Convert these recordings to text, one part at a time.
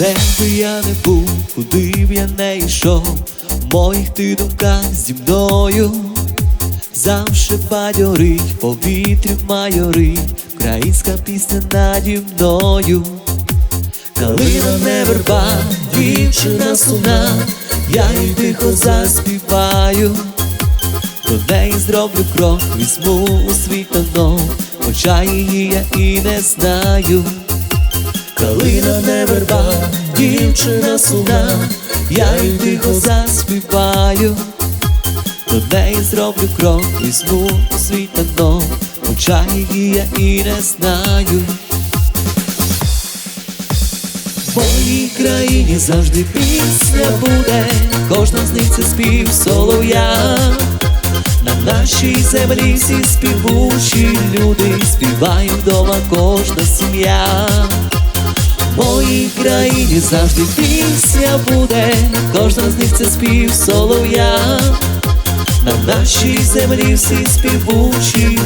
Де би я не був, куди б я не йшов, моїх ти думках зі мною завше бадьорить, повітря майорить, українська пісня наді мною. Калина не верба, дівчина сумна, я їй тихо заспіваю, до неї зроблю крок, візьму у свій хоча її я і не знаю. Калина не верба, дівчина сумна, я їй тихо заспіваю, до неї зроблю крок, візьму у свій танок, хоча її я і не знаю. В моїй країні завжди пісня буде, кожна з них це спів солов'я. На нашій землі всі співучі люди, співає вдома кожна сім'я. Моїй країні завжди пісня буде, кожна з них це спів солов'я. На нашій землі всі співучі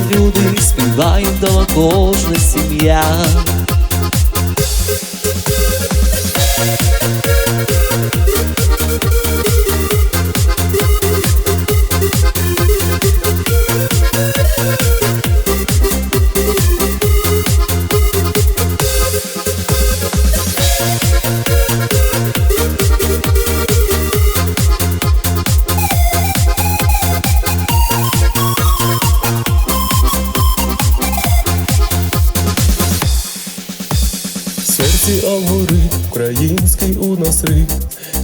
серці алгоритм, український у нас ритм,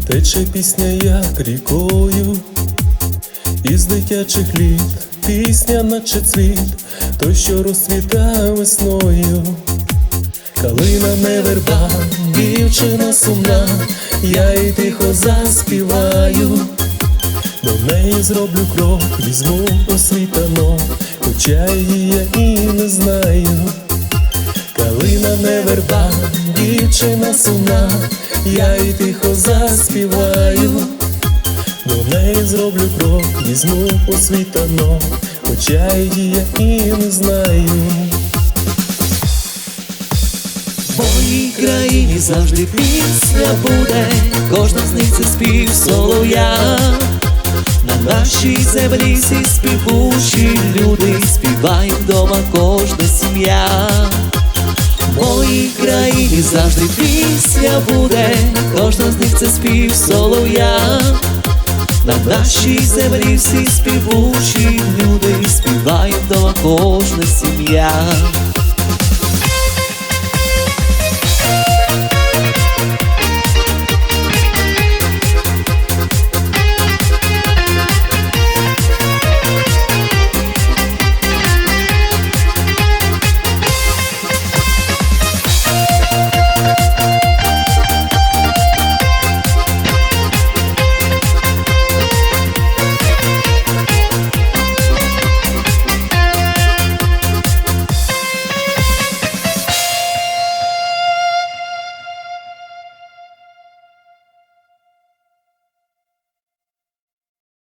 тече пісня, як рікою, із дитячих літ, пісня, наче цвіт, той, що розцвіта весною. Калина не верба, дівчина сумна, я й тихо заспіваю, до неї зроблю крок, візьму у хоча її я і не знаю. Сумна, я й тихо заспіваю, до неї зроблю крок, візьму у світанок, хоча її я і не знаю. В моїй країні завжди пісня буде, кожна з них це спів солов'я. На нашій землі всі співучі люди, співає вдома кожна сім'я. В країні завжди пісня буде, кожна з них це спів солов'я. На нашій землі всі співучі люди, співають вдома кожна сім'я.